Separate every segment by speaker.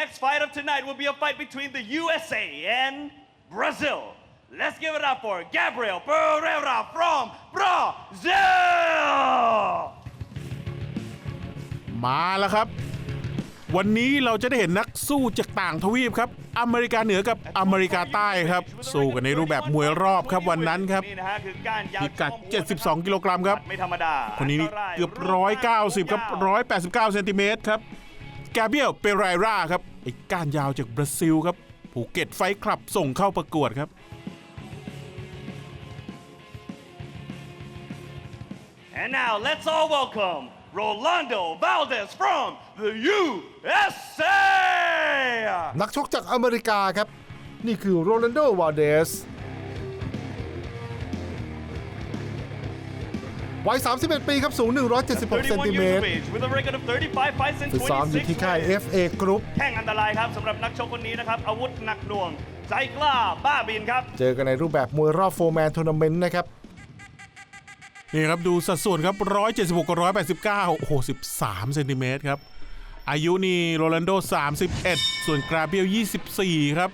Speaker 1: next fight of tonight will be a fight between the USA and Brazil. Let's give it up for Gabriel Pereira from Brazil.
Speaker 2: มาแล้วครับ วันนี้เราจะได้เห็นนักสู้จากต่างทวีปครับ อเมริกาเหนือกับอเมริกาใต้ครับ สู้กันในรูปแบบมวยรอบครับวันนั้นครับ
Speaker 1: นี่นะฮะคือการยาว
Speaker 2: พิกัด 72 กิโลกรัมครับ
Speaker 1: ไม่ธรรมดา
Speaker 2: คนนี้นี่เกือบ 190 ครับ 189 เซนติเมตรครับ แกเบียล เปเรราครับ ไอ้ก้านยาวจากบราซิลครับภูเก็ตไฟท์คลับส่งเข้าประกวดครับ
Speaker 1: And now let's all welcome Rolando Valdez from the USA.
Speaker 3: นักชกจากอเมริกาครับ นี่คือโรลันโดวาเดส วัย 31 ปีครับ สูง 176 เซน
Speaker 1: 31
Speaker 3: ติเม
Speaker 1: years
Speaker 3: ต
Speaker 1: of
Speaker 3: ร
Speaker 1: age with a record of 35 fights and
Speaker 3: ฝึกซ้อมอยู่ที่
Speaker 1: 26
Speaker 3: ค่าย
Speaker 1: wins.
Speaker 3: FA Group
Speaker 1: แข่งอันตรายครับสำหรับนักชกคนนี้นะครับ อาวุธหนักหน่วง ใจกล้า บ้าบินครับ
Speaker 3: เจอกันในรูปแบบมวยรอบโฟร์แมนทัวร์นาเมนต์นะครับ
Speaker 2: นี่ครับ ดูสัดส่วนครับ 176กับ189 โอ้โห 13 เซนติเมตรครับ อายุนี่โรลันโด 31 ส่วนกราเบียล 24 ครับ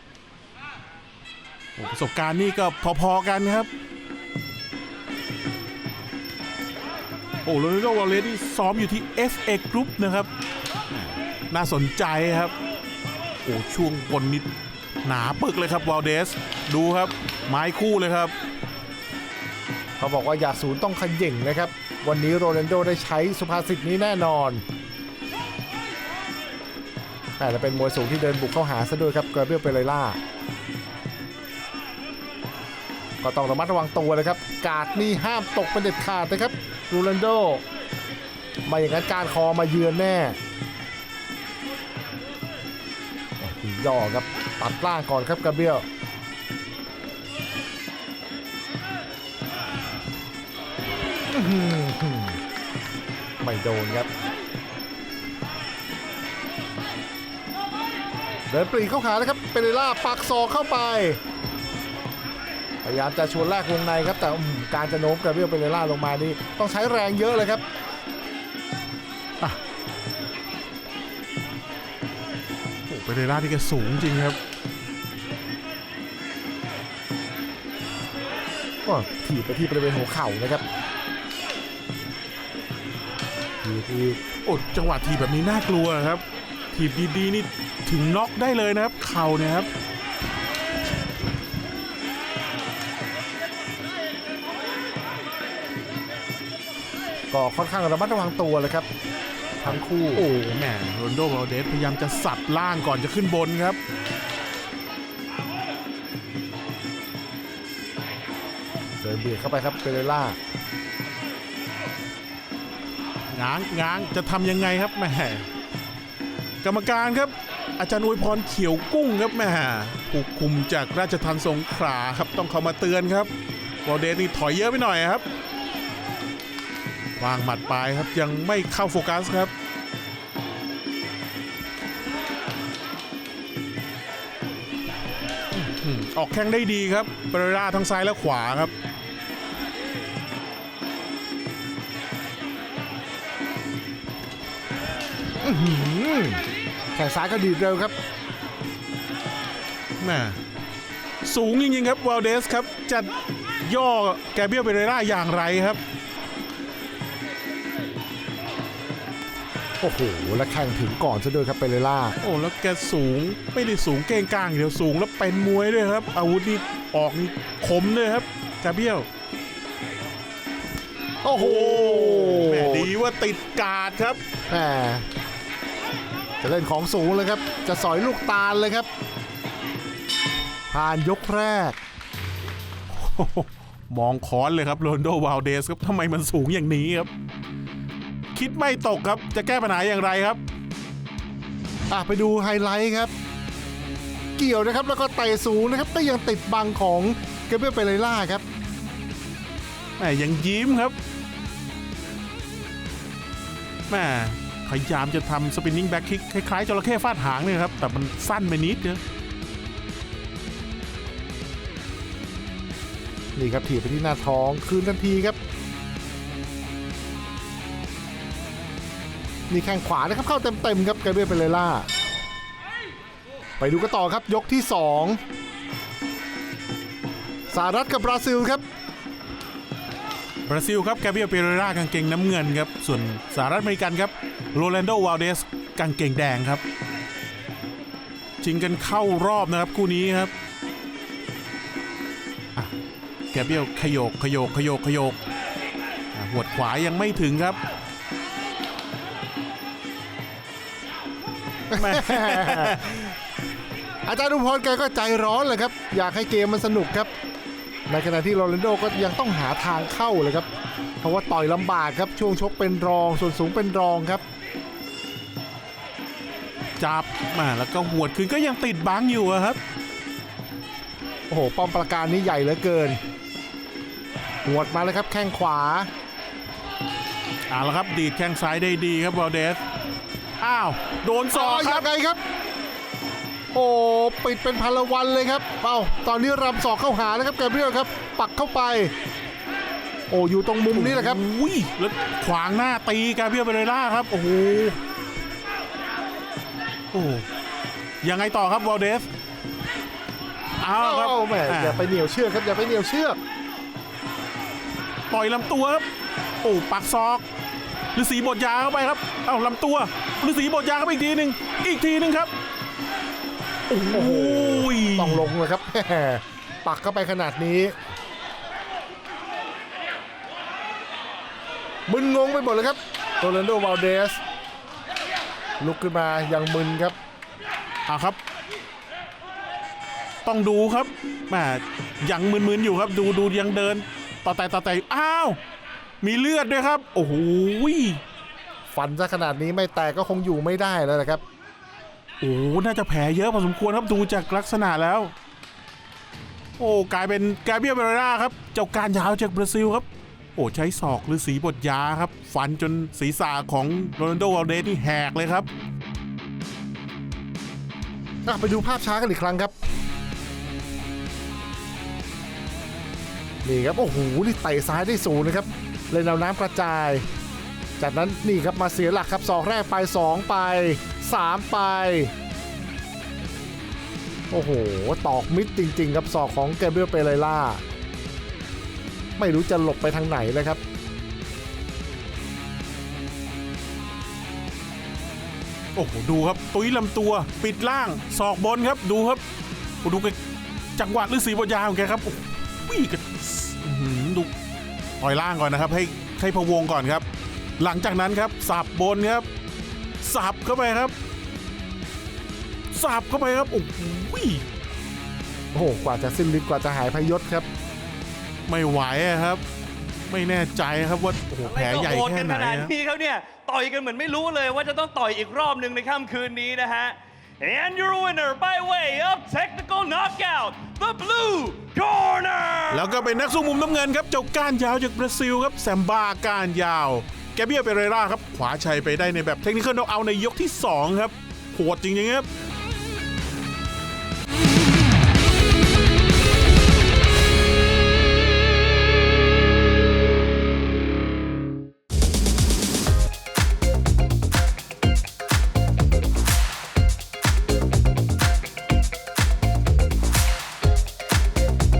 Speaker 2: โอ้ประสบการณ์นี่ก็พอๆกันครับ โอ้โรนัลโดวาเลสนี่ซ้อมอยู่ที่ FA Group นะครับ น่าสนใจครับ โอ้ช่วงบนนิดหนาปึกเลยครับวาลเดส ดูครับ ไม้คู่เลยครับ
Speaker 3: เขาบอกว่าอย่าศูนย์ต้องขย่งนะครับ วันนี้โรนัลโดได้ใช้สุภาษิตนี้แน่นอนแต่และเป็นมวยสูงที่เดินบุกเข้าหาซะด้วยครับเกรเบียลเปเรล่าก็ต้องระมัดระวังตัวนะครับ กาดนี่ห้ามตกเป็นเด็ดขาดนะครับ โรนัลโดมาอย่างนั้นการคอมาเยือนแน่ย่อครับตัดล่างก่อนครับกาเบียลไม่โดนครับ เดินปรีเข้าหาแล้วครับ เปเรล่าปักศอกเข้าไป พยายามจะชวนแลกวงในครับแต่อืมการจะโน้มกระเบียวเปเรล่าลงมานี่ต้องใช้แรงเยอะเลยครับ
Speaker 2: โอ้เปเรล่าที่แกสูงจริงครับ
Speaker 3: ก็ถีบไปที่บริเวณหัวเข่านะครับถีบที่
Speaker 2: โอ้จังหวะทีบแบบนี้น่ากลัวครับทีบดีๆนี่ถึงน็อกได้เลยนะครับ เข่าเนี่ยครับ
Speaker 3: ก็ค่อนข้างระมัดระวังตัวเลยครับทั้งคู่
Speaker 2: โอ้แหมโรนลโดวาลเดสพยายามจะสับล่างก่อนจะขึ้นบนครับ
Speaker 3: เดินเบียดเข้าไปครับเปเรล่า
Speaker 2: ง้างง้างจะทำยังไงครับแหมกรรมการครับ อาจารย์อวยพรเขียวกุ้งครับแหมถูกคุมจากราชทันสงขลาครับต้องเข้ามาเตือนครับวอลเดสนี่ถอยเยอะไปหน่อยครับ วางหมัดปลายครับยังไม่เข้าโฟกัสครับ ออกแข้งได้ดีครับเปรราทั้งซ้ายและขวาครับ
Speaker 3: แข่งซ้ายก็ดีดเร็วครับ
Speaker 2: แหม่สูงจริงๆครับวาลเดสครับจะย่อแกเบียลเปเรราอย่างไรครับ
Speaker 3: โอ้โห และแข่งถึงก่อนซะด้วยครับเปเรล่า
Speaker 2: โอ้แล้วแกสูงไม่ได้สูงเก้งกลางอย่างเดียวสูงแล้วเป็นมวยด้วยครับ อาวุธนี่ออกนี่คมด้วยครับแกเบียล
Speaker 3: โอ้โห
Speaker 2: แหม่ดีว่าติดการ์ดครับ
Speaker 3: แหมจะเล่นของสูงเลยครับ จะสอยลูกตาลเลยครับ ผ่านยกแรก
Speaker 2: โอ้โหมองค้อนเลยครับโรนลโดวาลเดสครับทำไมมันสูงอย่างนี้ครับ คิดไม่ตกครับ จะแก้ปัญหาอย่างไรครับ
Speaker 3: อะไปดูไฮไลท์ครับ เกี่ยวนะครับแล้วก็เตะสูงนะครับก็ยังติดบังของเกเบรียลเปเรล่าครับ
Speaker 2: แหม่ยังยิ้มครับแหม่พยายามจะทำสปินนิ่งแบ็คคิกคล้ายๆจระเข้ฟาดหางเนี่ยครับ แต่มันสั้นไปนิดเดียว
Speaker 3: นี่ครับถีบไปที่หน้าท้องคืนทันทีครับ นี่แข้งขวานะครับเข้าเต็มๆครับเกเบรียลเปเรล่า ไปดูกันต่อครับยกที่สองสหรัฐกับบราซิลครับ
Speaker 2: บราซิลครับแกเบียเปเรรากางเกงน้ำเงินครับ ส่วนสหรัฐอเมริกันครับโรแลนโดวาลเดสกางเกงแดงครับชิงกันเข้ารอบนะครับคู่นี้ครับแกเบียขยโกขยโกขยโกขยโกหัวดขวายังไม่ถึงครับ แม่
Speaker 3: อาจารย์อุพรแกก็ใจร้อนเลยครับ อยากให้เกมมันสนุกครับ ในขณะที่โรนัลโดก็ยังต้องหาทางเข้าเลยครับ เพราะว่าต่อยลำบากครับ ช่วงชกเป็นรอง ส่วนสูงเป็นรองครับ
Speaker 2: จับมาแล้วก็หวดคืนก็ยังติดบังอยู่อะครับ
Speaker 3: โอ้โห ป้อมประการนี้ใหญ่เหลือเกิน หวดมาเลยครับ แข้งขวา
Speaker 2: เอาละครับ ดีดแข้งซ้ายได้ดีครับวาลเดส อ้าว โดนศอกค
Speaker 3: ยั
Speaker 2: รับ
Speaker 3: งไงครับ โอ้ปิดเป็นพันละวันเลยครับเอ้าตอนนี้รำศอกเข้าหาแล้วครับแกเบรียลครับ ปักเข้าไป โอ้อยู่ตรงมุมนี้แหละครับ
Speaker 2: อุ้ยแล้วขวางหน้าตีกาเบียเบเรล่าครับโอ้โหโอ้ยังไงต่อครับวอลเดสเอาครับ
Speaker 3: เอ้าแหมอย่าไปเหนียวเชือกครับอย่าไปเหนียวเชือก
Speaker 2: ต่อยลำตัวครับโอ้ปักศอก ฤาษีบทยาเข้าไปครับ เอ้าลำตัวฤาษีบทยาเข้าไปอีกทีหนึ่งอีกทีหนึ่งครับ โอ้โห
Speaker 3: ต้องลงเลยครับแหมปักเข้าไปขนาดนี้มึนงงไปหมดเลยครับโรนัลโดวาลเดส ลุกขึ้นมายังมึนครับ
Speaker 2: เอาครับ ต้องดูครับแหมยังมึนๆอยู่ครับ ดูดูยังเดินต่อแต่ต่อแต่อ้าว มีเลือดด้วยครับ โอ้โห
Speaker 3: ฟันซะขนาดนี้ไม่แตกก็คงอยู่ไม่ได้แล้วนะครับ
Speaker 2: โอ้น่าจะแผลเยอะพอสมควรครับดูจากลักษณะแล้ว โอ้กลายเป็นกาเบียเบรราครับ เจ้าการยาวจากบราซิลครับ โอ้ใช้ศอกหรือสีบทยาครับ ฟันจนศีรษะของโรนัลโดวาลเดสนี่แหกเลยครับ
Speaker 3: ไปดูภาพช้ากันอีกครั้งครับนี่ครับโอ้โหนี่เตะซ้ายได้สูงนะครับ เลยแนวน้ำกระจาย จากนั้นนี่ครับมาเสียหลักครับสองแรกไป 2 ไป 3 ไป โอ้โห ตอกมิดจริง ๆ ครับศอกของเกเบรียลเปเรล่า ไม่รู้จะหลบไปทางไหนเลยครับ
Speaker 2: โอ้โหดูครับ ตุ้ยลำตัว ปิดล่างศอกบนครับดูครับดูกจังหวะหรือสีบทยาของแกครับโอ้โห วิ่งกันอื้อหือดูต่อยล่างก่อนนะครับ ให้ให้พะวงก่อนครับ หลังจากนั้นครับสับบนครับสับเข้าไปครับสับเข้าไปครับโอ้โห
Speaker 3: โอ้โหกว่าจะสิ้นฤทธิ์กว่าจะหายพยศครับ
Speaker 2: ไม่ไหวอะครับ ไม่แน่ใจครับว่าโอ้โหแผลใหญ่
Speaker 1: ทำไมต้องโด
Speaker 2: แค่
Speaker 1: กัน
Speaker 2: ไหน
Speaker 1: ขนาด
Speaker 2: อะ
Speaker 1: นี้ครับเนี่ยต่อยกันเหมือนไม่รู้เลยว่าจะต้องต่อยอีกรอบหนึ่งในค่ำคืนนี้นะฮะ And your winner by way of technical knockout the blue corner
Speaker 2: แล้วก็เป็นนักสู้มุมน้ำเงินครับเจ้าก้านยาวจากบราซิลครับแซมบ้าก้านยาว แกเบียเปเรราครับขวาชัยไปได้ในแบบเทคนิคอลน็อกเอาในยกที่ 2 ครับโหดจริงๆครับ